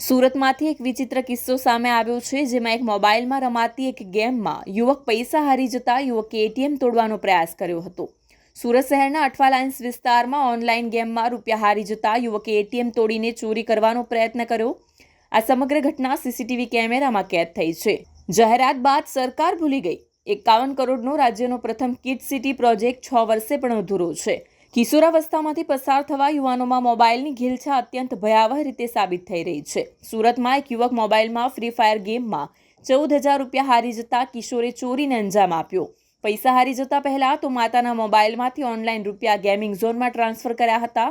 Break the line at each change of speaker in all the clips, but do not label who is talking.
સુરતમાંથી એક વિચિત્ર કિસ્સો સામે આવ્યો છે, જેમાં એક મોબાઈલમાં રમાતી એક ગેમમાં યુવક પૈસા હારી જતા યુવકે એટીએમ તોડવાનો પ્રયાસ કર્યો હતો. સુરત શહેરના અઠવા લાઇન્સ વિસ્તારમાં ઓનલાઈન ગેમમાં રૂપિયા હારી જતા યુવકે એટીએમ તોડીને ચોરી કરવાનો પ્રયત્ન કર્યો. આ સમગ્ર ઘટના સીસીટીવી કેમેરામાં કેદ થઈ છે. જાહેરાત બાદ સરકાર ભૂલી ગઈ. એકાવન કરોડનો રાજ્યનો પ્રથમ કિડ સિટી પ્રોજેક્ટ છ વર્ષે પણ અધૂરો છે. કિશોરાવસ્થામાંથી પસાર થવા યુવાનોમાં મોબાઈલની ઘેલછા અત્યંત ભયાવહ રીતે સાબિત થઈ રહી છે. સુરતમાં એક યુવક મોબાઈલમાં ફ્રી ફાયર ગેમમાં ચૌદ હજાર રૂપિયા હારી જતા કિશોરે ચોરીને અંજામ આપ્યો. પૈસા હારી જતા પહેલા તો માતાના મોબાઈલમાંથી ઓનલાઈન રૂપિયા ગેમિંગ ઝોનમાં ટ્રાન્સફર કર્યા હતા,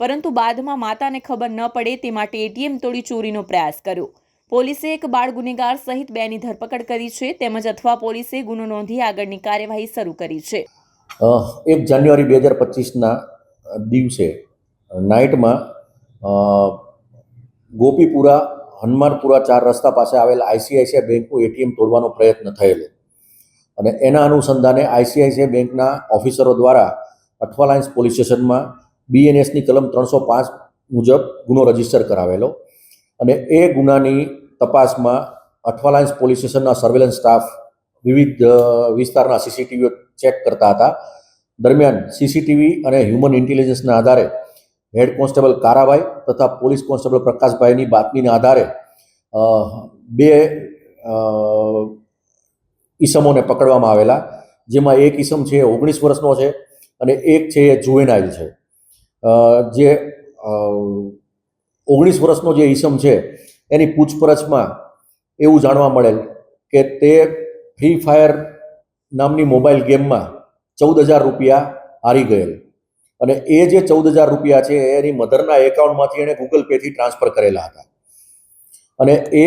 પરંતુ બાદમાં માતાને ખબર ન પડે તે માટે એટીએમ તોડી ચોરીનો પ્રયાસ કર્યો. પોલીસે એક બાળ ગુનેગાર સહિત બેની ધરપકડ કરી છે, તેમજ અથવા પોલીસે ગુનો નોંધી આગળની કાર્યવાહી શરૂ કરી છે.
એક જાન્યુઆરી બે હજાર પચીસના દિવસે નાઇટમાં ગોપીપુરા, હનુમાનપુરા ચાર રસ્તા પાસે આવેલ આઈસીઆઈસીઆઈ બેંકનું એટીએમ તોડવાનો પ્રયત્ન થયેલો. અને એના અનુસંધાને આઈસીઆઈસીઆઈ બેંકના ઓફિસરો દ્વારા અઠવાલાઇન્સ પોલીસ સ્ટેશનમાં બીએનએસની કલમ ત્રણસો પાંચ મુજબ ગુનો રજિસ્ટર કરાવેલો. અને એ ગુનાની તપાસમાં અઠવાલાઇન્સ પોલીસ સ્ટેશનના સર્વેલન્સ સ્ટાફ વિવિધ વિસ્તારના સીસીટીવીઓ ચેક કરતા હતા. દરમિયાન સીસીટીવી અને હ્યુમન ઇન્ટેલિજન્સના આધારે હેડ કોન્સ્ટેબલ કારાભાઈ તથા પોલીસ કોન્સ્ટેબલ પ્રકાશભાઈની બાતમીના આધારે બે ઈસમોને પકડવામાં આવેલા. જેમાં એક ઈસમ છે ઓગણીસ વર્ષનો છે અને એક છે એ જુવેનાઇલ છે. જે ઓગણીસ વર્ષનો જે ઈસમ છે એની પૂછપરછમાં એવું જાણવા મળેલ કે તે ફ્રી ફાયર નામની મોબાઈલ ગેમમાં ચૌદ હજાર રૂપિયા હારી ગયેલ. અને એ જે ચૌદ હજાર રૂપિયા છે એની મધરના એકાઉન્ટમાંથી એણે ગૂગલ પેથી ટ્રાન્સફર કરેલા હતા. અને એ,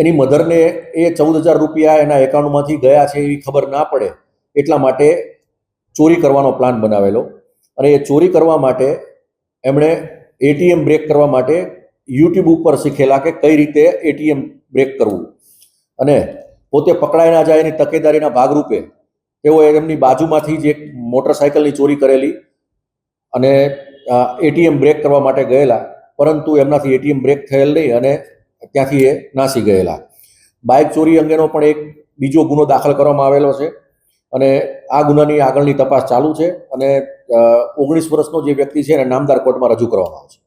એની મધરને એ ચૌદ હજાર રૂપિયા એના એકાઉન્ટમાંથી ગયા છે એવી ખબર ના પડે, એટલા માટે ચોરી કરવાનો પ્લાન બનાવેલો. અને એ ચોરી કરવા માટે એમણે એટીએમ બ્રેક કરવા માટે યુટ્યુબ ઉપર શીખેલા કે કઈ રીતે એટીએમ બ્રેક કરવું. અને પોતે પકડાઈ ના જાય એની તકેદારીના ભાગરૂપે તેઓએ એમની બાજુમાંથી જ એક મોટરસાયકલની ચોરી કરેલી અને એટીએમ બ્રેક કરવા માટે ગયેલા, પરંતુ એમનાથી એટીએમ બ્રેક થયેલ નહીં અને ત્યાંથી એ નાસી ગયેલા. બાઇક ચોરી અંગેનો પણ એક બીજો ગુનો દાખલ કરવામાં આવેલો છે અને આ ગુનાની આગળની તપાસ ચાલુ છે અને ઓગણીસ વર્ષનો જે વ્યક્તિ છે એને નામદાર કોર્ટમાં રજૂ કરવામાં આવશે